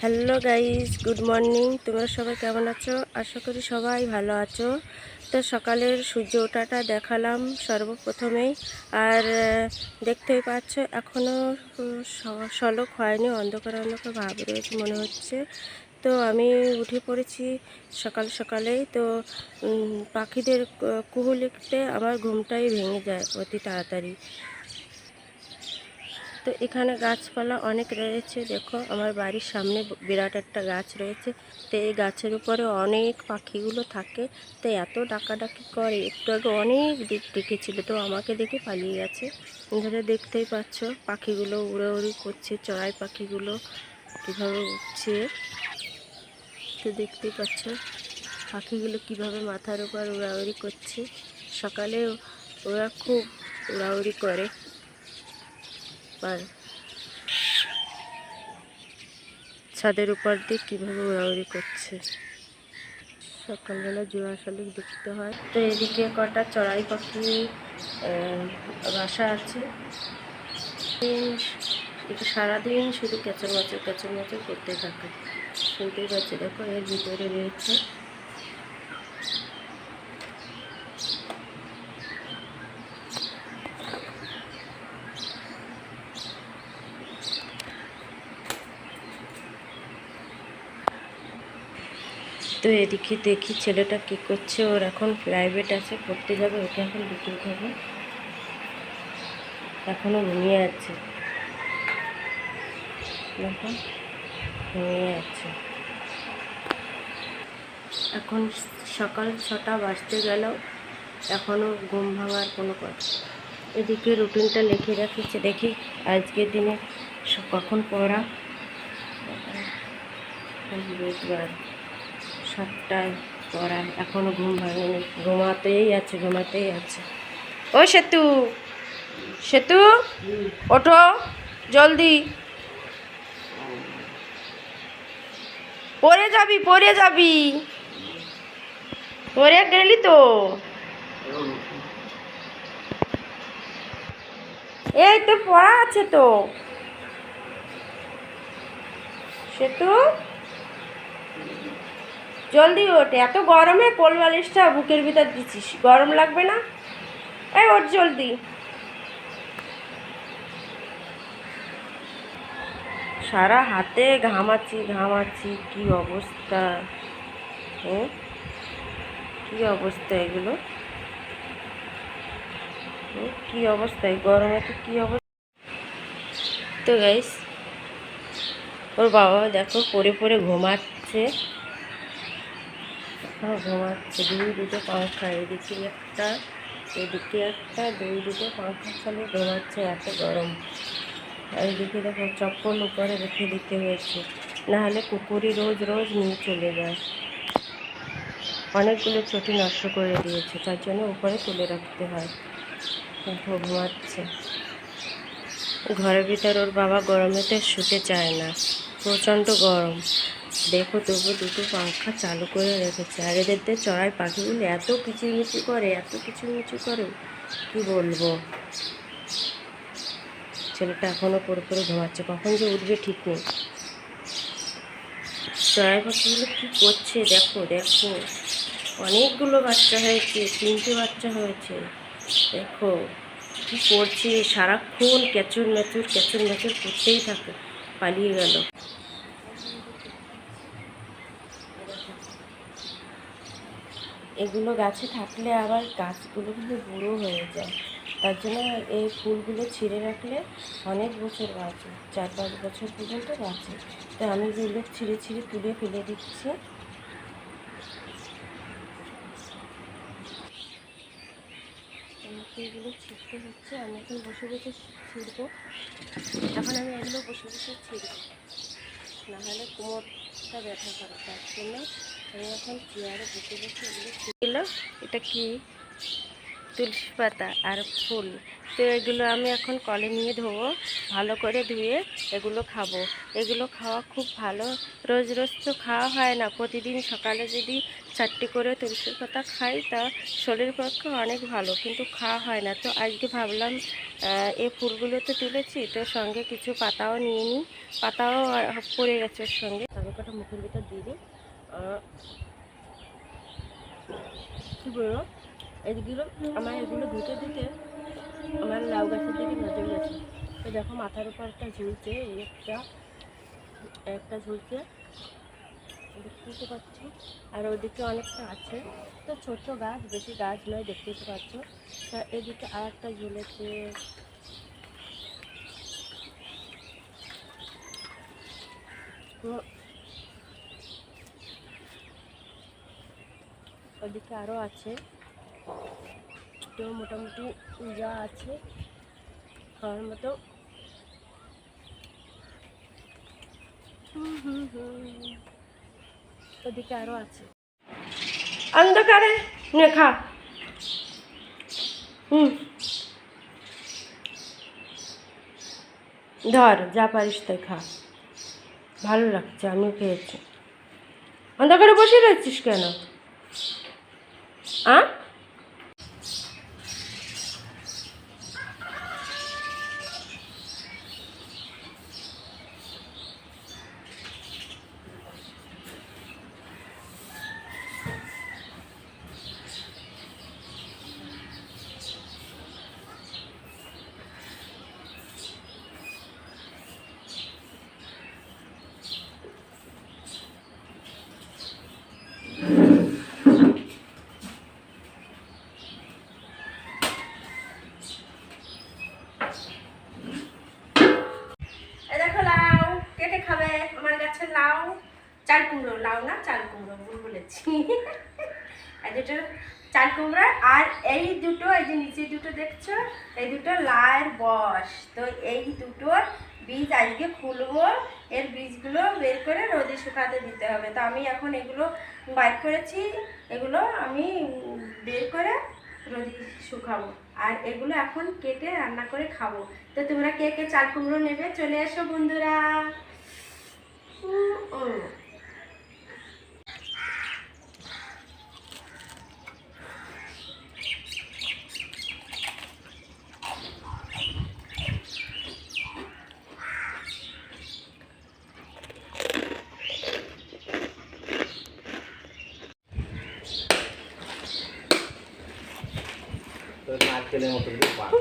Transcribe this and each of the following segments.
Hello guys good morning তোমরা সবাই কেমন আছো? আশা করি সবাই ভালো আছো। তো সকালের সূর্য ওঠাটা দেখালাম সর্বপ্রথমেই। আর দেখতেই পাচ্ছ এখনও সলক হয়নি। অন্ধকার অন্ধকার ভাব রয়েছে মনে হচ্ছে। তো আমি উঠে পড়েছি সকাল সকালেই। তো পাখিদের, ক- কুহুলিতে আমার ঘুমটাই ভেঙে যায় অতি তাড়াতাড়ি। তো এখানে গাছপালা অনেক রয়েছে। দেখো, আমার বাড়ির সামনে বিরাট একটা গাছ রয়েছে। তো এই গাছের উপরে অনেক পাখিগুলো থাকে। তো এত ডাকাডাকি করে। একটু আগে অনেক দিক ডেকেছিল তো আমাকে দেখে পালিয়ে গেছে। এখানে দেখতেই পাচ্ছ, পাখিগুলো উড়ে উড়ি করছে, চড়াই পাখিগুলো কীভাবে উঠছে তো দেখতেই পাচ্ছ, পাখিগুলো কীভাবে মাথার উপর উড়াউড়ি করছে। সকালে ওরা খুব উড়াউড়ি করে। আর ছাদের উপর দিয়ে কীভাবে উড়াউড়ি করছে। সকালবেলা জোড়া শালিক দেখতে হয়। তো এদিকে কটা চড়াই পাখি বাসা আছে। এটা সারাদিন শুধু কেঁচর মাচর কেঁচর মাচর করতে থাকে। শুনতেই পাচ্ছি, দেখো এর ভিতরে রয়েছে তো এদিকে দেখি ছেলেটা কি করছে। ওর এখন প্রাইভেট আছে, পড়তে যাবে, ওকে এখন বিকেল খাবে। এখনও ঘুমিয়ে আছে। ঘুমিয়ে আছে। এখন সকাল ছটা বাজতে গেল এখনও ঘুম ভাঙার কোনো কথা। এদিকে রুটিনটা লিখে রাখিছে, দেখি আজকের দিনে কখন পড়া? বুধবার। সাতটায় পড়া এখনও ঘুম ভাঙেনি। ঘুমাতেই আছে ঘুমাতেই আছে। ও সেতু সেতু, ওঠো, জলদি। পরে যাবি পরে যাবি। পরে গেলি তো। এই তো পড়া আছে তো। সেতু? জলদি ওঠ এত গরমে কোল বালিশটা বুকের ভিতর দিচ্ছিস গরম লাগবে না? এই ওঠ জলদি। সারা হাতে ঘামাচ্ছি ঘামাচ্ছি কি অবস্থা? হ্যাঁ? কি অবস্থা এগুলো? হুম, কি অবস্থা গরমে তো কি অবস্থা? তো গাইস ওর বাবা দেখো পড়ে পরে ঘুমাচ্ছে। এখনও ঘুমাচ্ছে। দুই দুটো পাখা এদিকে একটা এদিকে একটা, দুই দুটো পাখা চালে, ঘুমাচ্ছে এত গরম। আর এদিকে দেখো, চপ্পল উপরে রেখে দিতে হয়েছে। নাহলে কুকুরই রোজ রোজ নিয়ে চলে যায়। অনেকগুলো চটি নষ্ট করে দিয়েছে। তার জন্য উপরে তুলে রাখতে হয়। ঘুমাচ্ছে। ঘরের ভিতর ওর বাবা গরমেতে শুতে চায় না। প্রচণ্ড গরম। দেখো তবু দুটো পাখা চালু করে রেখেছে। আর এদের চড়াই পাখিগুলো এত কিচিরমিচি করে, এত কিচিরমিচি করে, কি বলব? ছেলেটা এখনও পড়ে ঘুমাচ্ছে, কখন যে উঠবে ঠিক নেই। চড়াই পাখিগুলো কী করছে? দেখো দেখো। অনেকগুলো বাচ্চা হয়েছে, তিনটে বাচ্চা হয়েছে। দেখো, কি করছে? সারাক্ষণ কেঁচুর মেচুর কেঁচুর মেচুর করতেই থাকে, পালিয়ে গেল। এগুলো গাছে থাকলে আবার গাছগুলো কিন্তু বুড়ো হয়ে যায়। তার জন্য এই ফুলগুলো ছিঁড়ে রাখলে অনেক বছর বাঁচে, চার পাঁচ বছর পর্যন্ত বাঁচে। তো আমি যেগুলো ছিঁড়ে ছিঁড়ে তুলে ফেলে দিচ্ছি। এগুলো ছিঁড়তে হচ্ছে, আমি এখন বসে বসে ছিঁড়বো। এখন আমি এগুলো বসে বসে ছিঁড়ব। নাহলে ব্যথা করে, তার জন্য আমি এখন চেয়ারে বসে বসে এগুলো, এটা কি? তুলসী পাতা আর ফুল। তো এগুলো আমি এখন কলে নিয়ে ধোবো, ভালো করে ধুয়ে এগুলো খাব। এগুলো খাওয়া খুব ভালো। রোজ রোজ তো খাওয়া হয় না। প্রতিদিন সকালে যদি চারটি করে তুলসী পাতা খাই, তা শরীরের পক্ষে অনেক ভালো, কিন্তু খাওয়া হয় না। তো আজকে ভাবলাম এই ফুলগুলো তো তুলেছি, তো সঙ্গে কিছু পাতাও নিয়ে নিই। পাতাও পড়ে গেছে ওর সঙ্গে। আমি কটা মুখের ভিতর দিয়ে দিই। কি বলব? এগুলো আমার এগুলো ধুতে ধুতে আমার লাউ গাছের দিকে নজর গেছে। তো দেখো, মাথার উপর একটা ঝুলছে একটা একটা ঝুলছে। দেখতেই তো পাচ্ছ। আর ওদিকে অনেকটা আছে। তো ছোট গাছ, বেশি গাছ নয় দেখতেই তো পাচ্ছ। এদিকে আর একটা ঝুলেছে ওদিকে আরও আছে। তো মোটামুটি যা আছে, খাওয়ার মতো। হুম হুম হুম। ওদিকে আরও আছে। অন্ধকারে? নে, খা। হুম। ধর, যা পারিস তাই খা। ভালো লাগছে, আমিও খেয়েছি। অন্ধকারে বসে রয়েছিস কেন? আ এই দেখো লাউ কেটে খাবে আমার গাছের লাউ, চাল কুমড়ো, লাউ না, চাল কুমড়ো, ভুল বলেছি। আর দুটো চাল কুমড়ো, আর এই দুটো, এই যে নিচে দুটো দেখছ, এই দুটো লায়ের বস তো এই দুটোর বীজ আজকে খুলবো, এর বীজগুলো বের করে রোদে শুকাতে দিতে হবে। তো আমি এখন এগুলো বাইর করেছি, এগুলো আমি বের করে রোদে শুকাবো। আর এগুলো এখন কেটে রান্না করে খাব। তো তোমরা কে কে চাল কুমড়ো নেবে, চলে এসো বন্ধুরা। উম, উম। নারকেলের মতো করে পাতা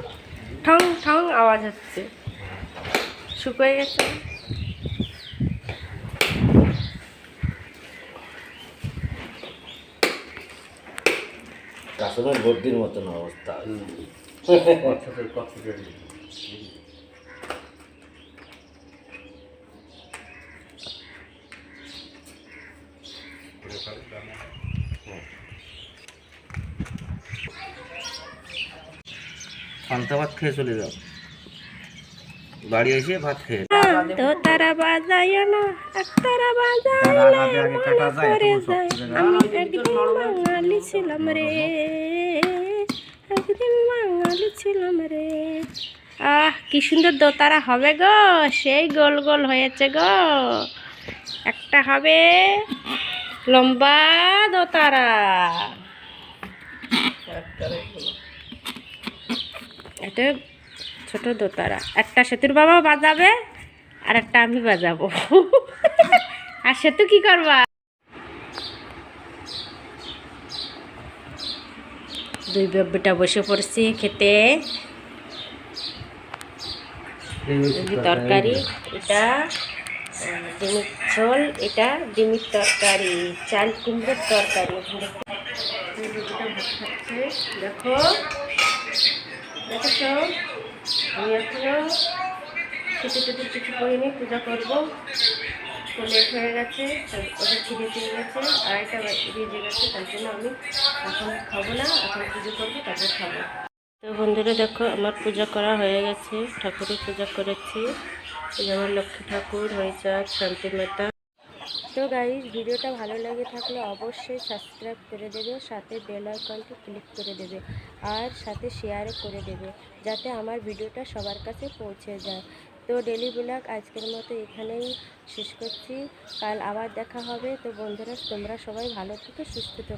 ঠং ঠং আওয়াজ হচ্ছে শুকিয়ে গেছে কাসমের বর্দির মতন অবস্থা পান্তা ভাত খেয়ে চলে যাও। বাড়ি এসে ভাত খেয়ে তো তারা বাজায় না তারা বাজায় না মনে পড়ে যায়। আমি একদিন বাঙালি ছিলাম রে একদিন বাঙালি ছিলাম রে। আহ কি সুন্দর দোতারা হবে গো সেই গোল গোল হয়েছে গো। একটা হবে লম্বা দোতারা। এটা ছোট দোতারা। একটা সেতুর বাবা বাজাবে। আর একটা আমি বাজাবো। আর সে তো কি করবা? দুই বেটা বসে পড়ছে খেতে। তরকারি, এটা ডিমের ঝোল, এটা ডিমের তরকারি, চাল কুমড়োর তরকারি। খাচ্ছে দেখো আমি এখনও কিছু কিছু কিছু করিনি পূজা করব। লেট হয়ে গেছে ওদের খিদে পেয়ে গেছে। আড়াইটা বেজে গেছে তার জন্য আমি এখন খাব না, এখন পুজো করব, তারপর খাব। তো বন্ধুরা, দেখো, আমার পূজা করা হয়ে গেছে, ঠাকুরের পূজা করেছি। যেমন লক্ষ্মী ঠাকুর হয়েছে শান্তি মাতা। তো গাইজ ভিডিওটা ভালো লাগে থাকলে অবশ্যই সাবস্ক্রাইব করে দেবে, সাথে বেল আইকনটি ক্লিক করে দেবে, আর সাথে শেয়ারও করে দেবে, যাতে আমার ভিডিওটা সবার কাছে পৌঁছে যায়। তো ডেলি ব্লগ আজকের মতো এখানেই শেষ করছি। কাল আবার দেখা হবে। তো বন্ধুরা, তোমরা সবাই ভালো থেকে, সুস্থ থেকো।